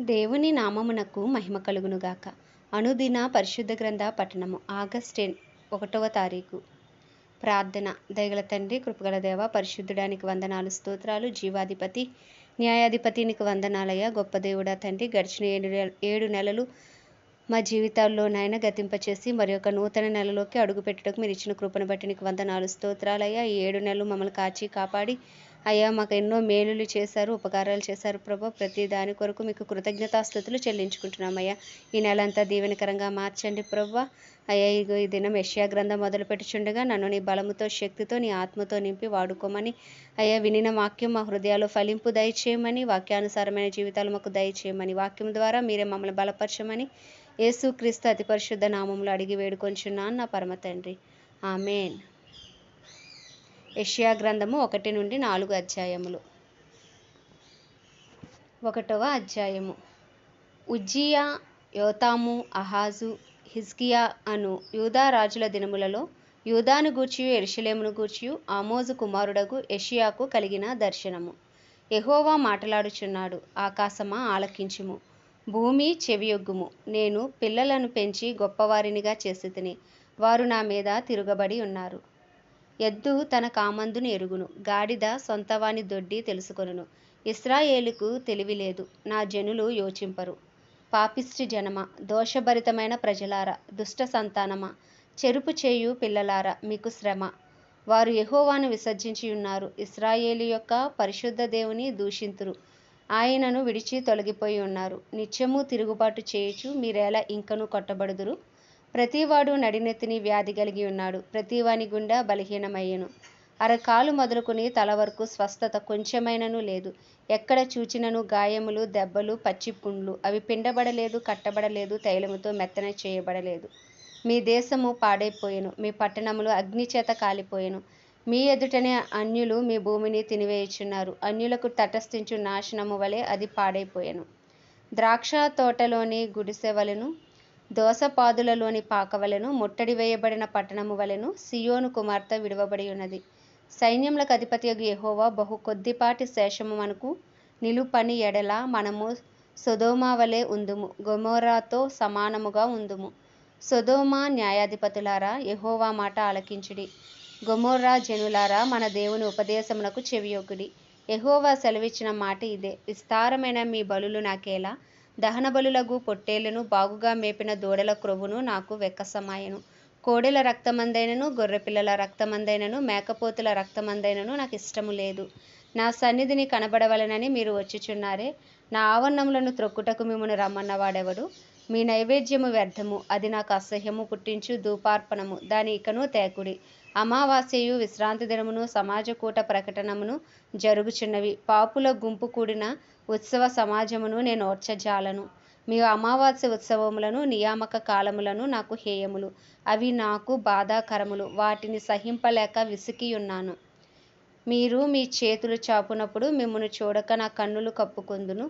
దేవుని నామమునకు మహిమ కలుగునుగాక. అనుదిన పరిశుద్ధ గ్రంథ పఠనము ఆగస్ట్ ఒకటవ తారీఖు. ప్రార్థన దయగల తండ్రి కృపగల దేవ పరిశుద్ధుడానికి వందనాలు స్తోత్రాలు జీవాధిపతి న్యాయాధిపతినికి వందనాలయ్య. గొప్ప దేవుడా తండ్రి గడిచిన ఏడు నెల- ఏడు నెలలు మా జీవితాల్లో నాయన గతింపచేసి మరి యొక్క నూతన నెలలోకి అడుగు పెట్టడానికి మీరు ఇచ్చిన కృపను బట్టి నీకు వందనాలు స్తోత్రాలయ్యా. ఈ ఏడు నెలలు మమ్మల్ని కాచి కాపాడి అయ్యా మాకు ఎన్నో మేలులు చేశారు ఉపకారాలు చేశారు ప్రభా. ప్రతి దాని కొరకు మీకు కృతజ్ఞతాస్థుతులు చెల్లించుకుంటున్నామయ్యా. ఈ నెల అంతా దీవెనకరంగా మార్చండి ప్రభా. అయ్యా ఇగో ఈ దినం యష్యా గ్రంథం మొదలుపెట్టుచుండగా నన్ను నీ బలముతో శక్తితో నీ ఆత్మతో నింపి వాడుకోమని అయ్యా వినిన వాక్యం మా హృదయాల్లో ఫలింపు దయచేయమని వాక్యానుసారమైన జీవితాలు మాకు దయచేయమని వాక్యం ద్వారా మీరే మమ్మల్ని బలపరచమని యేసుక్రీస్తు అతి పరిశుద్ధ నామంలో అడిగి వేడుకొంచున్నాను నా పరమ తండ్రి. ఆమెన్. యెషయా గ్రంథము ఒకటి నుండి నాలుగు అధ్యాయములు. ఒకటవ అధ్యాయము. ఉజ్జియా యోతాము అహాజు హిజ్కియా అను యూదా రాజుల దినములలో యూదాను గూర్చియు ఎరుషలేమును గూర్చియు ఆమోజు కుమారుడగు యషియాకు కలిగిన దర్శనము. ఎహోవా మాటలాడుచున్నాడు ఆకాశమా ఆలకించుము భూమి చెవియొగ్గుము. నేను పిల్లలను పెంచి గొప్పవారినిగా చేసి తిని వారు నా మీద తిరుగబడి ఉన్నారు. ఎద్దు తన కామందును ఎరుగును. గాడిద సొంతవాని దొడ్డి తెలుసుకొనును. ఇస్రాయేలుకు తెలివి లేదు నా జనులు యోచింపరు. పాపిష్టి జనమ. దోషభరితమైన ప్రజలారా. దుష్ట సంతానమా. చెరుపు చేయు పిల్లలారా. మీకు శ్రమ. వారు యహోవాను విసర్జించి ఉన్నారు ఇస్రాయేలు యొక్క పరిశుద్ధ దేవుని దూషింతురు. ఆయనను విడిచి తొలగిపోయి ఉన్నారు. నిత్యము తిరుగుబాటు చేయుచు మీరేలా ఇంకను కొట్టబడుదురు? ప్రతివాడు నడినెత్తిని వ్యాధి కలిగి ఉన్నాడు. ప్రతివాని గుండా బలహీనమయ్యను. అరకాలు మొదలుకుని తల వరకు స్వస్థత కొంచెమైనను లేదు. ఎక్కడ చూచినను గాయములు దెబ్బలు పచ్చి పుండ్లు. అవి పిండబడలేదు కట్టబడలేదు తైలముతో మెత్తన చేయబడలేదు. మీ దేశము పాడైపోయెను. మీ పట్టణములు అగ్నిచేత కాలిపోయెను. మీ ఎదుటనే అన్యులు మీ భూమిని తినివేయుచున్నారు. అన్యులకు తటస్థించు నాశనము వలె అది పాడైపోయెను. ద్రాక్ష తోటలోని గుడిసె వలెను దోసపాదులలోని పాకవలెను ముట్టడి వేయబడిన పట్టణము వలెను సియోను కుమార్తె విడువబడి ఉన్నది. సైన్యములకు అధిపతి యహోవా బహు కొద్దిపాటి శేషము మనకు నిలుపని ఎడల మనము సొదోమా వలె ఉందుము గొమోరాతో సమానముగా ఉందుము. సొదోమా న్యాయాధిపతులారా యహోవా మాట ఆలకించుడి. గొమోర్రా జనులారా మన దేవుని ఉపదేశమునకు చెవియొగ్గుడి యహోవా సెలవిచ్చిన మాట ఇదే. విస్తారమైన మీ బలులు నాకేలా దహనబలులగు పొట్టేళ్ళను బాగుగా మేపిన దూడల క్రొవ్వును నాకు వెక్కసమాయెను. కోడెల రక్తమందైనను గొర్రెపిల్లల రక్తమందైనను మేకపోతుల రక్తమందైనను నాకు ఇష్టము లేదు. నా సన్నిధిని కనబడవలనని మీరు వచ్చిచున్నారే. నా ఆవరణములను త్రొక్కుటకు మిమ్మను రమ్మన్నవాడెవడు? మీ నైవేద్యము వ్యర్థము. అది నాకు అసహ్యము పుట్టించు ధూపార్పణము. దాని ఇకను తేకుడి. అమావాస్యయు విశ్రాంతి దినమును సమాజకూట ప్రకటనమును జరుగుచున్నవి. పాపుల గుంపు కూడిన ఉత్సవ సమాజమును నేను ఓర్చజాలను. మీ అమావాస్య ఉత్సవములను నియామక కాలములను నాకు హేయములు. అవి నాకు బాధాకరములు. వాటిని సహింపలేక విసికియున్నాను. మీరు మీ చేతులు చాపునప్పుడు మిమ్మను చూడక నా కన్నులు కప్పుకొందును.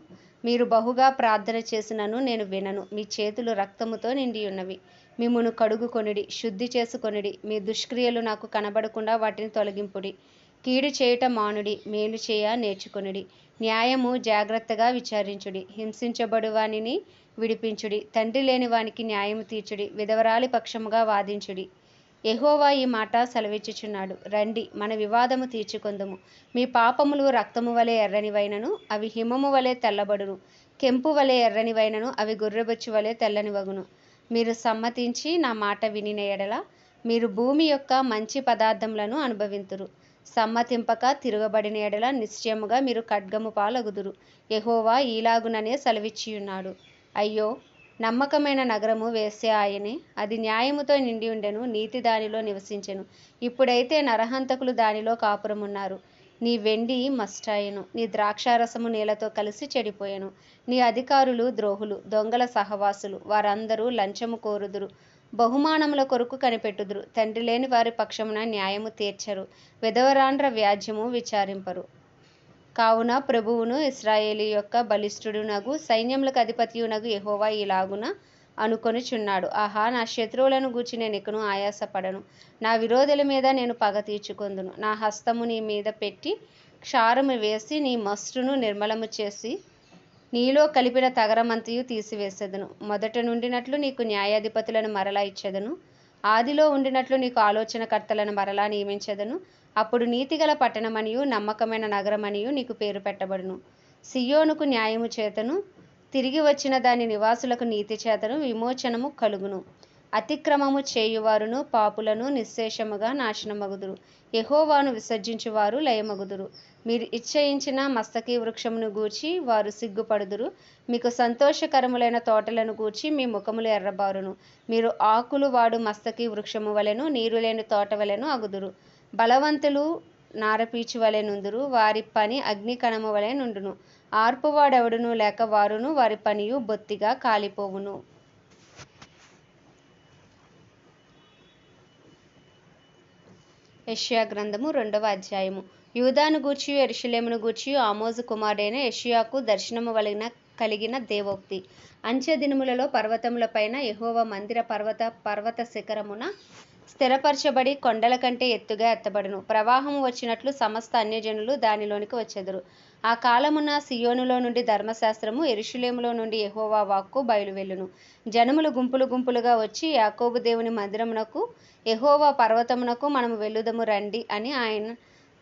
మీరు బహుగా ప్రార్థన చేసినను నేను వినను. మీ చేతులు రక్తముతో నిండి ఉన్నవి. మిమ్మును కడుగుకొనిడి శుద్ధి చేసుకొనిడి. మీ దుష్క్రియలు నాకు కనబడకుండా వాటిని తొలగింపుడి. కీడు చేయుట మానుడి మేలు చేయ నేర్చుకొనిడి. న్యాయము జాగ్రత్తగా విచారించుడి. హింసించబడు వానిని విడిపించుడి. తండ్రి లేని వానికి న్యాయము తీర్చుడి. విధవరాలి పక్షముగా వాదించుడి. ఎహోవా ఈ మాట సెలవిచ్చుచున్నాడు. రండి మన వివాదము తీర్చుకొందుము. మీ పాపములు రక్తము వలె ఎర్రనివైనను అవి హిమము వలె తెల్లబడును. కెంపు వలె ఎర్రనివైనను అవి గొర్రెబొచ్చు వలె తెల్లనివగును. మీరు సమ్మతించి నా మాట వినిన ఎడల మీరు భూమి యొక్క మంచి పదార్థములను అనుభవింతురు. సమ్మతింపక తిరగబడిన ఎడల నిశ్చయముగా మీరు ఖడ్గము పాలగుదురు. ఎహోవా ఈలాగుననే సెలవిచ్చియున్నాడు. అయ్యో నమ్మకమైన నగరము వేసే ఆయనే. అది న్యాయముతో నిండి ఉండెను నీతి దానిలో నివసించెను. ఇప్పుడైతే నరహంతకులు దానిలో కాపురమున్నారు. నీ వెండి మస్టాయను నీ ద్రాక్షారసము నీళ్ళతో కలిసి చెడిపోయెను. నీ అధికారులు ద్రోహులు దొంగల సహవాసులు వారందరూ లంచము కోరుదురు. బహుమానముల కొరకు కనిపెట్టుదురు. తండ్రి లేని వారి పక్షమున న్యాయము తీర్చరు. విధవరాండ్ర వ్యాజ్యము విచారింపరు. కావున ప్రభువును ఇస్రాయేలు యొక్క బలిష్ఠుడునగు సైన్యములకు అధిపతియునగు ఎహోవా ఇలాగున అనుకొనిచున్నాడు. ఆహా నా శత్రువులను గూర్చి నేను ఇకను ఆయాసపడను. నా విరోధుల మీద నేను పగ తీర్చుకొందును. నా హస్తము నీ మీద పెట్టి క్షారము వేసి నీ మస్టును నిర్మలము చేసి నీలో కలిపిన తగరమంతయు తీసివేసెదను. మొదట నుండినట్లు నీకు న్యాయాధిపతులను మరలా ఇచ్చేదను. ఆదిలో ఉండినట్లు నీకు ఆలోచనకర్తలను మరలా నియమించెదను. అప్పుడు నీతిగల పట్టణమనియు నమ్మకమైన నగరమనియు నీకు పేరు పెట్టబడును. సియోనుకు న్యాయము చేతను తిరిగి వచ్చిన దాని నివాసులకు నీతి చేతను విమోచనము కలుగును. అతిక్రమము చేయువారును పాపులను నిశ్శేషముగా నాశనమగుదురు. యహోవాను విసర్జించువారు లయమగుదురు. మీరు ఇచ్చయించిన మస్తకి వృక్షమును గూర్చి వారు సిగ్గుపడుదురు. మీకు సంతోషకరములైన తోటలను గూర్చి మీ ముఖములు ఎర్రబారును. మీరు ఆకులు వాడు మస్తకి వృక్షము వలెను నీరు లేని తోట వలెను అగుదురు. బలవంతులు నారపీచు వలె నుందురు వారి పని అగ్ని కణము వలె నుండును. ఆర్పువాడెవడును లేక వారును వారి పనియు బొత్తిగా కాలిపోవును. యష్యా గ్రంథము రెండవ అధ్యాయము. యూదాను గూర్చి ఎరుషులేమును గూర్చి ఆమోజు కుమారుడైన యెషయాకు దర్శనము వలన కలిగిన దేవోక్తి. అంచె దినములలో పర్వతములపైన యహోవ మందిర పర్వత పర్వత శిఖరమున స్థిరపరచబడి కొండల కంటే ఎత్తుగా ఎత్తబడును. ప్రవాహము వచ్చినట్లు సమస్త అన్యజనులు దానిలోనికి వచ్చెదరు. ఆ కాలమున సియోనులో నుండి ధర్మశాస్త్రము ఎరుషులేములో నుండి ఎహోవా వాక్కు బయలువెళ్ళును. జనములు గుంపులు గుంపులుగా వచ్చి యాకోబు దేవుని మందిరమునకు ఎహోవా పర్వతమునకు మనము వెళ్ళుదము రండి అని ఆయన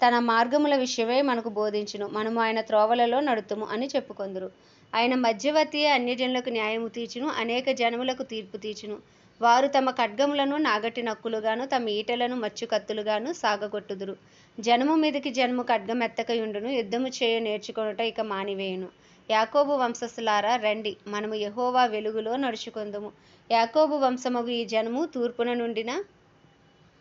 తన మార్గముల విషయమై మనకు బోధించును. మనము ఆయన త్రోవలలో నడుతుము అని చెప్పుకొందురు. ఆయన మధ్యవర్తి అన్యజనులకు న్యాయము తీర్చును అనేక జనములకు తీర్పు తీర్చును. వారు తమ ఖడ్గములను నాగటి నక్కులుగాను తమ ఈటలను మచ్చు కత్తులుగాను సాగగొట్టుదురు. జనము మీదకి జనము ఖడ్గమెత్తకయుండును యుద్ధము చేయ నేర్చుకొనుట ఇక మానివేయును. యాకోబు వంశస్థులారా రండి మనము యహోవా వెలుగులో నడుచుకుందుము. యాకోబు వంశమగు ఈ జనము తూర్పున నుండిన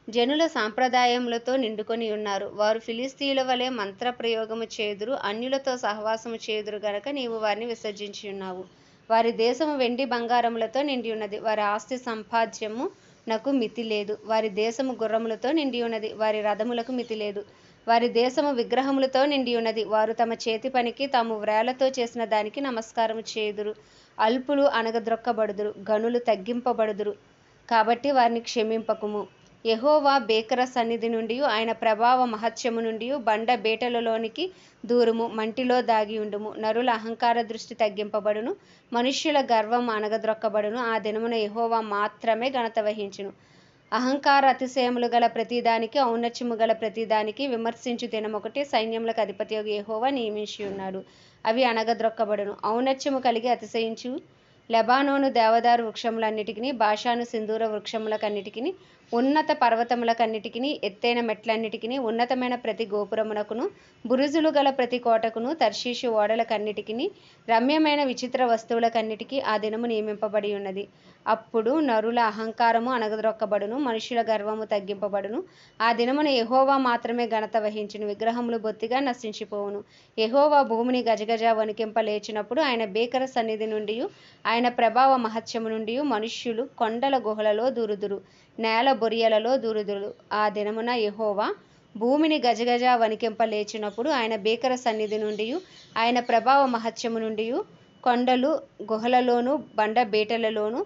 జనుల సాంప్రదాయములతో నిండుకొని ఉన్నారు వారు ఫిలిస్తీయుల వలె మంత్ర ప్రయోగము చేదురు అన్యులతో సహవాసము చేదురు గనక నీవు వారిని విసర్జించి ఉన్నావు వారి దేశము వెండి బంగారములతో నిండి ఉన్నది వారి ఆస్తి సంపాద్యము నాకు మితి లేదు. వారి దేశము గుర్రములతో నిండి ఉన్నది వారి రథములకు మితి లేదు. వారి దేశము విగ్రహములతో నిండి ఉన్నది వారు తమ చేతి పనికి తాము వ్రేలతో చేసిన దానికి నమస్కారం చేయుదురు. అల్పులు అనగద్రొక్కబడుదురు గనులు తగ్గింపబడుదురు. కాబట్టి వారిని క్షమింపకుము. యహోవా బేకర సన్నిధి నుండి ఆయన ప్రభావ మహత్యము నుండి బండ బేటలలోనికి దూరము మంటిలో దాగి ఉండుము. నరుల అహంకార దృష్టి తగ్గింపబడును మనుష్యుల గర్వం అనగద్రొక్కబడును ఆ దినమున యహోవా మాత్రమే ఘనత వహించును. అహంకార అతిశయములు గల ప్రతిదానికి ఔన్నత్యము గల ప్రతిదానికి విమర్శించు దినమొకటి సైన్యములకు అధిపతి యహోవా నియమించి ఉన్నాడు. అవి అనగద్రొక్కబడును ఔన్నత్యము కలిగి అతిశయించు లెబానోను దేవదారు వృక్షములన్నిటికీ భాషాను సింధూర వృక్షములకన్నిటికీ ఉన్నత పర్వతములకన్నిటికిని ఎత్తైన మెట్లన్నిటికి ఉన్నతమైన ప్రతి గోపురమునకును బురుజులు గల ప్రతి కోటకును తర్షీషు ఓడలకన్నిటికిని రమ్యమైన విచిత్ర వస్తువులకన్నిటికీ ఆ దినము నియమింపబడి ఉన్నది. అప్పుడు నరుల అహంకారము అనగదొక్కబడును మనుషుల గర్వము తగ్గింపబడును. ఆ దినమున ఎహోవా మాత్రమే ఘనత వహించును విగ్రహములు బొత్తిగా నశించిపోవును. ఎహోవా భూమిని గజగజ వణికింప లేచినప్పుడు ఆయన బేకర సన్నిధి నుండి ఆయన ప్రభావ మహత్యము నుండి మనుష్యులు కొండల గుహలలో దూరుదురు. నేల బొరియలలో దూరుదురు. ఆ దినమున యహోవా భూమిని గజగజ వణికింప లేచినప్పుడు ఆయన భీకర సన్నిధి నుండి ఆయన ప్రభావ మహత్యము నుండి కొండలు గుహలలోను బండ బేటలలోను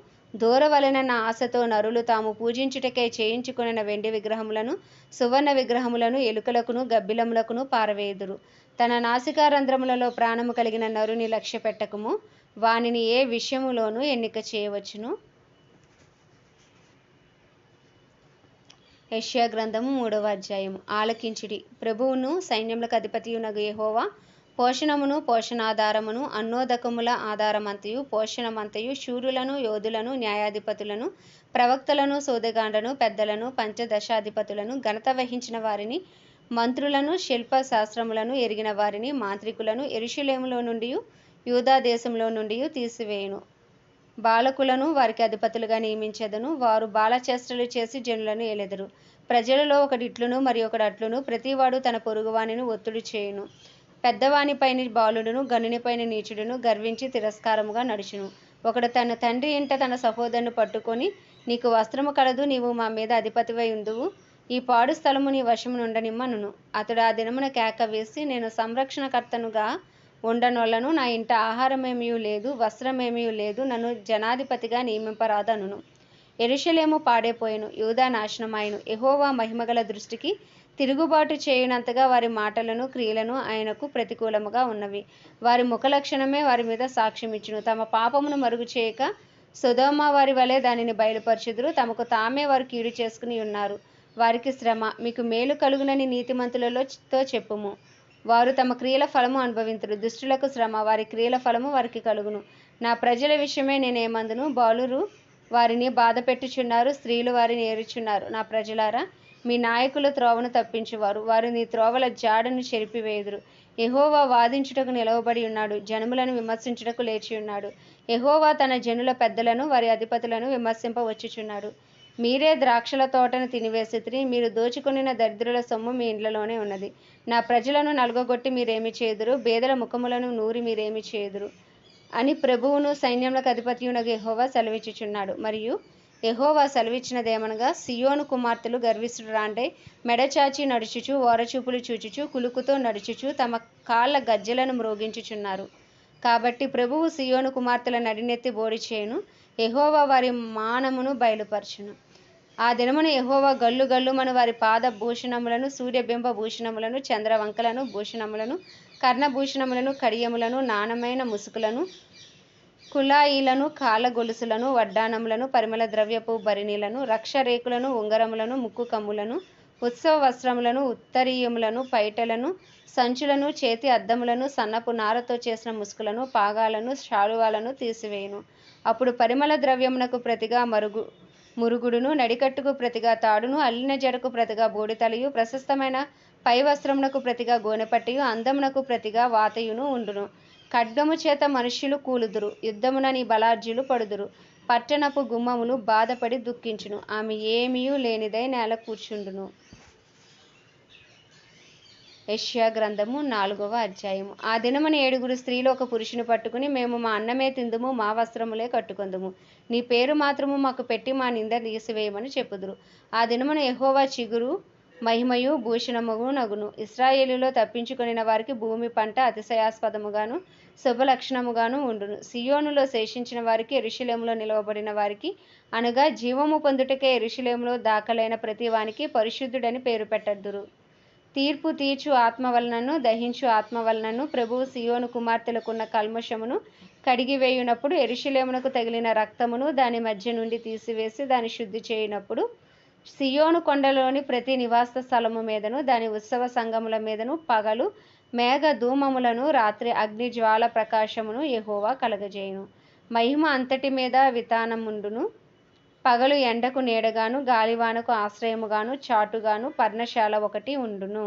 నా ఆశతో నరులు తాము పూజించుటకే చేయించుకున్న వెండి విగ్రహములను సువర్ణ విగ్రహములను ఎలుకలకును గబ్బిలములకును పారవేయుదురు. తన నాసికారంధ్రములలో ప్రాణము కలిగిన నరుని లక్ష్య పెట్టకము. వానిని ఏ విషయములోనూ ఎన్నిక చేయవచ్చును. యష్యా గ్రంథము మూడవ అధ్యాయము. ఆలకించుడి. ప్రభువును సైన్యములకు అధిపతియునగు యహోవా పోషణమును పోషణాధారమును అన్నోదకముల ఆధారమంతయు పోషణమంతయు శూరులను యోధులను న్యాయాధిపతులను ప్రవక్తలను సోదగాండను పెద్దలను పంచదశాధిపతులను ఘనత వహించిన వారిని మంత్రులను శిల్ప శాస్త్రములను ఎరిగిన వారిని మాంత్రికులను ఎరుషులేములో నుండి యూదా దేశంలో నుండి తీసివేయును. బాలకులను వారికి అధిపతులుగా నియమించెదను. వారు బాలచేష్టలు చేసి జనులను ఏలెదరు. ప్రజలలో ఒకటి ఇట్లును మరి ఒకటి అట్లును ప్రతివాడు తన పొరుగువానిని ఒత్తిడి చేయును. పెద్దవానిపైన బాలుడును గనునిపైన నీచుడును గర్వించి తిరస్కారముగా నడుచును. ఒకడు తన తండ్రి ఇంట తన సహోదరును పట్టుకొని నీకు వస్త్రము కలదు నీవు మా మీద అధిపతివై ఉందువు. ఈ పాడు స్థలము నీ వశమునుండనిమ్మనును అతడు ఆ దినమున కేక వేసి నేను సంరక్షణకర్తనుగా ఉండనొల్లను నా ఇంట ఆహారమేమీ లేదు వస్త్రమేమీ లేదు నన్ను జనాధిపతిగా నియమింపరాదనును. ఎరుషలేము పాడైపోయెను యూదా నాశనమాయను. ఎహోవా మహిమగల దృష్టికి తిరుగుబాటు చేయనంతగా వారి మాటలను క్రియలను ఆయనకు ప్రతికూలముగా ఉన్నవి. వారి ముఖ లక్షణమే వారి మీద సాక్ష్యమిచ్చును. తమ పాపమును మరుగు చేయక సుధోమ వారి వలె దానిని బయలుపరచుదురు. తమకు తామే వారు కీడు చేసుకుని ఉన్నారు. వారికి శ్రమ. మీకు మేలు కలుగునని నీతిమంతులలో తో చెప్పుము. వారు తమ క్రియల ఫలము అనుభవించరు దుష్టులకు శ్రమ వారి క్రియల ఫలము వారికి కలుగును. నా ప్రజల విషయమే నేనేమందును? బాలురు వారిని బాధ పెట్టుచున్నారు స్త్రీలు వారిని ఏరుచున్నారు. నా ప్రజలారా మీ నాయకుల త్రోవను తప్పించువారు. వారు నీ త్రోవల జాడను చెరిపివేయుదురు. ఎహోవా వాదించుటకు నిలవబడి ఉన్నాడు జనములను విమర్శించుటకు లేచి ఉన్నాడు. ఎహోవా తన జనుల పెద్దలను వారి అధిపతులను విమర్శింపవచ్చుచున్నాడు మీరే ద్రాక్షల తోటను తినివేసితిరి మీరు దోచుకొనిన దరిద్రుల సొమ్ము మీ ఇండ్లలోనే ఉన్నది. నా ప్రజలను నలుగగొట్టి మీరేమి చేదురు? బేదల ముఖములను నూరి మీరేమి చేదురు? అని ప్రభువును సైన్యములకు అధిపతియునకు ఎహోవా సెలవిచ్చుచున్నాడు. మరియు ఎహోవా సెలవిచ్చినదేమనగా సియోను కుమార్తెలు గర్విష్ఠుడు రాండే మెడచాచి నడుచుచు ఓరచూపులు చూచుచు కులుకుతో నడుచుచు తమ కాళ్ళ గజ్జెలను మ్రోగించుచున్నారు. కాబట్టి ప్రభువు సియోను కుమార్తెల నడినెత్తి బోడి చేయను ఎహోవా వారి మానమును బయలుపరచును. ఆ దినమున యహోవా గల్లు గల్లుమను వారి పాద భూషణములను సూర్యబింబ భూషణములను చంద్రవంకలను భూషణములను కర్ణభూషణములను కడియములను నాణమైన ముసుకులను కులాయిలను కాళ్ళ గొలుసులను వడ్డానములను పరిమళ ద్రవ్యపు భరిణీలను రక్షరేకులను ఉంగరములను ముక్కు కమ్ములను ఉత్సవ వస్త్రములను ఉత్తరీయములను పైటలను సంచులను చేతి అద్దములను సన్నపు నారతో చేసిన ముసుకులను పాగాలను శాలువాలను తీసివేయును. అప్పుడు పరిమళ ద్రవ్యమునకు ప్రతిగా మరుగు మురుగుడును నడికట్టుకు ప్రతిగా తాడును అల్లిన జడకు ప్రతిగా బోడితలయు ప్రశస్తమైన పై వస్త్రమునకు ప్రతిగా గోనెపట్టియు అందమునకు ప్రతిగా వాతయును ఉండును. ఖడ్గము చేత మనుష్యులు కూలుదురు యుద్ధమున నీ బలార్జులు పడుదురు. పట్టణపు గుమ్మములు బాధపడి దుఃఖించును. ఆమె ఏమీ లేనిదై నేల కూర్చుండును. యష్యా గ్రంథము నాలుగవ అధ్యాయము. ఆ దినమున ఏడుగురు స్త్రీలు ఒక పురుషుని పట్టుకుని మేము మా అన్నమే తిందుము మా వస్త్రములే కట్టుకుందుము. నీ పేరు మాత్రము మాకు పెట్టి మా నింద తీసివేయమని చెప్పుదురు. ఆ దినమున ఎహోవా చిగురు మహిమయు భూషణముగు నగును. ఇస్రాయేలులో తప్పించుకొనిన వారికి భూమి పంట అతిశయాస్పదముగాను శుభలక్షణముగాను ఉండును. సియోనులో శేషించిన వారికి ఎరుషులేములో నిలవబడిన వారికి అనగా జీవము పొందుటకే ఎరుషులేములో దాఖలైన ప్రతి వానికి పరిశుద్ధుడని పేరు పెట్టద్దురు. తీర్పు తీర్చు ఆత్మ వలనను దహించు ఆత్మ వలనను ప్రభువు సియోను కుమార్తెలకున్న కల్మషమును కడిగివేయునప్పుడు ఎరుషులేమునకు తగిలిన రక్తమును దాని మధ్య నుండి తీసివేసి దాన్ని శుద్ధి చేయునప్పుడు సియోను కొండలోని ప్రతి నివాస స్థలము మీదను దాని ఉత్సవ సంఘముల మీదను పగలు మేఘ ధూమములను రాత్రి అగ్ని జ్వాల ప్రకాశమును ఎహోవా కలగజేయును. మహిమ అంతటి మీద వితానముండును. పగలు ఎండకు నీడగాను గాలివానకు ఆశ్రయముగాను చాటుగాను పర్ణశాల ఒకటి ఉండును.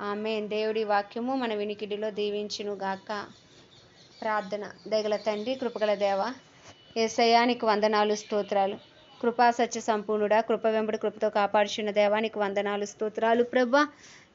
ఆమె దేవుడి వాక్యము మన వినికిడిలో దీవించును గాక ప్రార్థన. దగల తండ్రి కృపగల దేవ ఏసయానికి వందనాలు స్తోత్రాలు. కృపా సత్య సంపూర్ణుడా కృప వెంబడి కృపతో కాపాడుచున్న దేవానికి వందనాలు స్తోత్రాలు. ప్రభా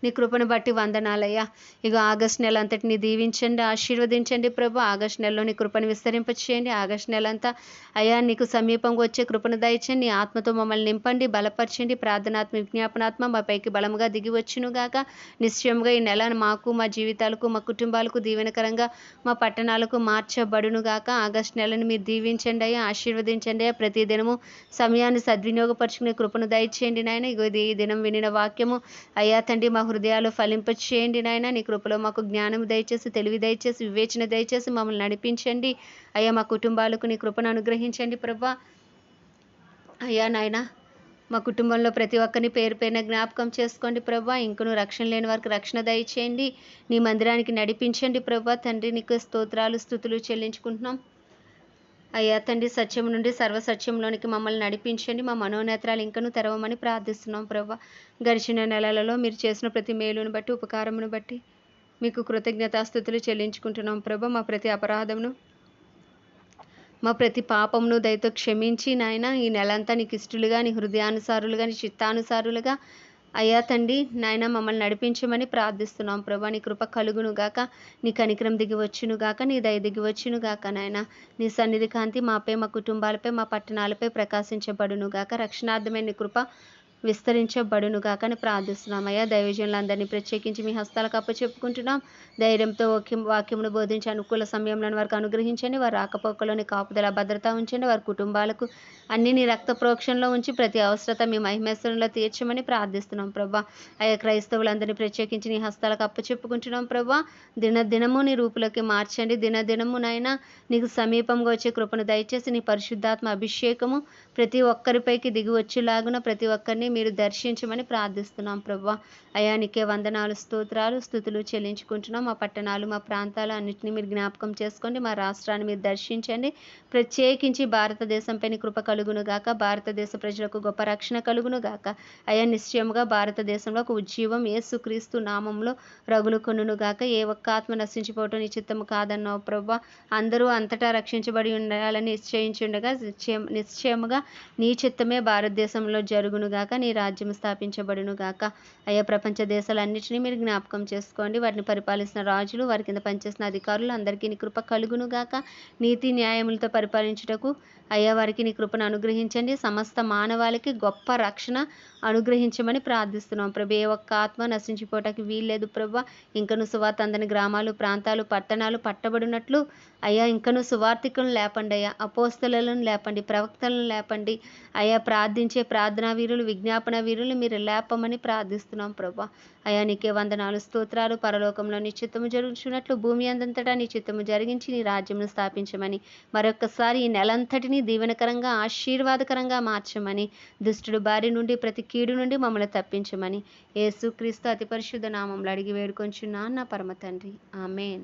నీ కృపను బట్టి వందనాలయ్యా. ఇక ఆగస్ట్ నెల అంతటిని దీవించండి ఆశీర్వదించండి ప్రభు. ఆగస్ట్ నెలలో నీ కృపను విస్తరింపచేయండి. ఆగస్ట్ నెల అంతా అయ్యా నీకు సమీపంగా వచ్చే కృపను దయచండి నీ ఆత్మతో మమ్మల్ని నింపండి బలపరచండి. ప్రార్థనాత్మ విజ్ఞాపనాత్మ మా పైకి బలముగా దిగి వచ్చును గాక. నిశ్చయముగా ఈ నెల మాకు మా జీవితాలకు మా కుటుంబాలకు దీవెనకరంగా మా పట్టణాలకు మార్చబడునుగాక ఆగస్ట్ నెలను మీరు దీవించండి అయ్యా ఆశీర్వదించండి అయ్యా. ప్రతి దినము సమయాన్ని సద్వినియోగపరుచుకునే కృపను దయచేయండి నాయన. ఇగో ఇది ఈ దినం వినిన వాక్యము. అయ్యా తండ్రి మా హృదయాలు ఫలింపచేయండి నాయన. నీ కృపలో మాకు జ్ఞానం దయచేసి తెలివి దయచేసి వివేచన దయచేసి మమ్మల్ని నడిపించండి. అయ్యా మా కుటుంబాలకు నీ కృపను అనుగ్రహించండి ప్రభా. అయ్యా నాయన మా కుటుంబంలో ప్రతి ఒక్కరిని పేరు పైన జ్ఞాపకం చేసుకోండి ప్రభా. ఇంకను రక్షణ లేని వారికి రక్షణ దయచేయండి. నీ మందిరానికి నడిపించండి ప్రభా. తండ్రి నీకు స్తోత్రాలు స్థుతులు చెల్లించుకుంటున్నాం. అయ్యా తండ్రి సత్యం నుండి సర్వసత్యంలోనికి మమ్మల్ని నడిపించండి. మా మనోనేత్రాలు ఇంకను తెరవమని ప్రార్థిస్తున్నాం ప్రభా. గడిచిన నెలలలో మీరు చేసిన ప్రతి మేలును బట్టి ఉపకారమును బట్టి మీకు కృతజ్ఞతాస్థుతులు చెల్లించుకుంటున్నాం ప్రభా. మా ప్రతి అపరాధమును మా ప్రతి పాపమును దయతో క్షమించి నాయన ఈ నెలంతా నీకు ఇష్టలుగా నీ హృదయానుసారులుగా నీ చిత్తానుసారులుగా అయ్యా తండ్రి నాయన మమ్మల్ని నడిపించమని ప్రార్థిస్తున్నాం ప్రభా. నీ కృప కలుగును గాక నీ కనికరం దిగి వచ్చును గాక నీ దయ దిగి వచ్చును గాక నాయన. నీ సన్నిధి కాంతి మాపై మా కుటుంబాలపై మా పట్టణాలపై ప్రకాశించబడును గాక. రక్షణార్థమైన నీ కృప విస్తరించబడును గాక ప్రార్థిస్తున్నాం అయ్యా దైవజనులందరినీ ప్రత్యేకించి మీ హస్తాలకు అప్పచెప్పుకుంటున్నాం ధైర్యంతో వాక్యమును బోధించి అనుకూల సమయంలో వారికి అనుగ్రహించండి. వారి రాకపోకలోని కాపుదల భద్రత ఉంచండి. వారి కుటుంబాలకు అన్ని నీ రక్త ప్రోక్షణలో ఉంచి ప్రతి అవసరత మీ మహిమేశ్వరంలో తీర్చమని ప్రార్థిస్తున్నాం ప్రభా. అయ్యా క్రైస్తవులందరినీ ప్రత్యేకించి నీ హస్తాలకు అప్పచెప్పుకుంటున్నాం ప్రభా. దినదినము నీ రూపులోకి మార్చండి. దినదినమునైనా నీకు సమీపంగా వచ్చే కృపను దయచేసి నీ పరిశుద్ధాత్మ అభిషేకము ప్రతి ఒక్కరిపైకి దిగి వచ్చేలాగున ప్రతి ఒక్కరిని మీరు దర్శించమని ప్రార్థిస్తున్నాం ప్రభా. అయానికే వందనాలు స్తోత్రాలు స్థుతులు చెల్లించుకుంటున్నాం. మా పట్టణాలు మా ప్రాంతాలు అన్నింటినీ మీరు జ్ఞాపకం చేసుకోండి. మా రాష్ట్రాన్ని మీరు దర్శించండి. ప్రత్యేకించి భారతదేశంపై కృప కలుగును గాక. భారతదేశ ప్రజలకు గొప్ప రక్షణ కలుగును గాక. అయా నిశ్చయముగా భారతదేశంలో ఒక ఉజ్జీవం యేసుక్రీస్తు నామంలో రగులు కొనును గాక. ఏ ఒక్క ఆత్మ నశించిపోవటం నీ చిత్తము కాదన్నావు ప్రభా. అందరూ అంతటా రక్షించబడి ఉండాలని నిశ్చయించుండగా నిశ్చయం నిశ్చయముగా నీ చిత్తమే భారతదేశంలో జరుగును గాక. నీ రాజ్యం స్థాపించబడును గాక. అయ్యా ప్రపంచ దేశాలన్నింటినీ మీరు జ్ఞాపకం చేసుకోండి. వాటిని పరిపాలిస్తున్న రాజులు వారి కింద పనిచేసిన అధికారులు అందరికీ నీ కృప కలుగును గాక. నీతి న్యాయములతో పరిపాలించుటకు అయ్యా వారికి నీ కృపను అనుగ్రహించండి. సమస్త మానవాళికి గొప్ప రక్షణ అనుగ్రహించమని ప్రార్థిస్తున్నాం. ప్రభు ఏ ఒక్క ఆత్మ నశించిపోవటానికి వీల్లేదు ప్రభు. ఇంకను సువార్త అందని గ్రామాలు ప్రాంతాలు పట్టణాలు పట్టబడినట్లు అయ్యా ఇంకను సువార్థికులను లేపండి అయ్యా. అపోస్తలను లేపండి ప్రవక్తలను లేపండి. అయ్యా ప్రార్థించే ప్రార్థనా వీరులు విజ్ఞాపన వీరులు మీరు లేపమని ప్రార్థిస్తున్నాం ప్రభా. అయా నీకే వందనాలు స్తోత్రాలు. పరలోకంలో నీ చిత్తము జరుగుతున్నట్లు భూమి అందంతటా నీ చిత్తము జరిగించి నీ రాజ్యమును స్థాపించమని మరొక్కసారి ఈ నెలంతటిని దీవెనకరంగా ఆశీర్వాదకరంగా మార్చమని దుష్టుడు బారి నుండి ప్రతి కీడు నుండి మమ్మల్ని తప్పించమని. యేసుక్రీస్తు అతి పరిశుద్ధ నామంలో అడిగి వేడుకొంచున్నా నా పరమ తండ్రి. ఆమెన్.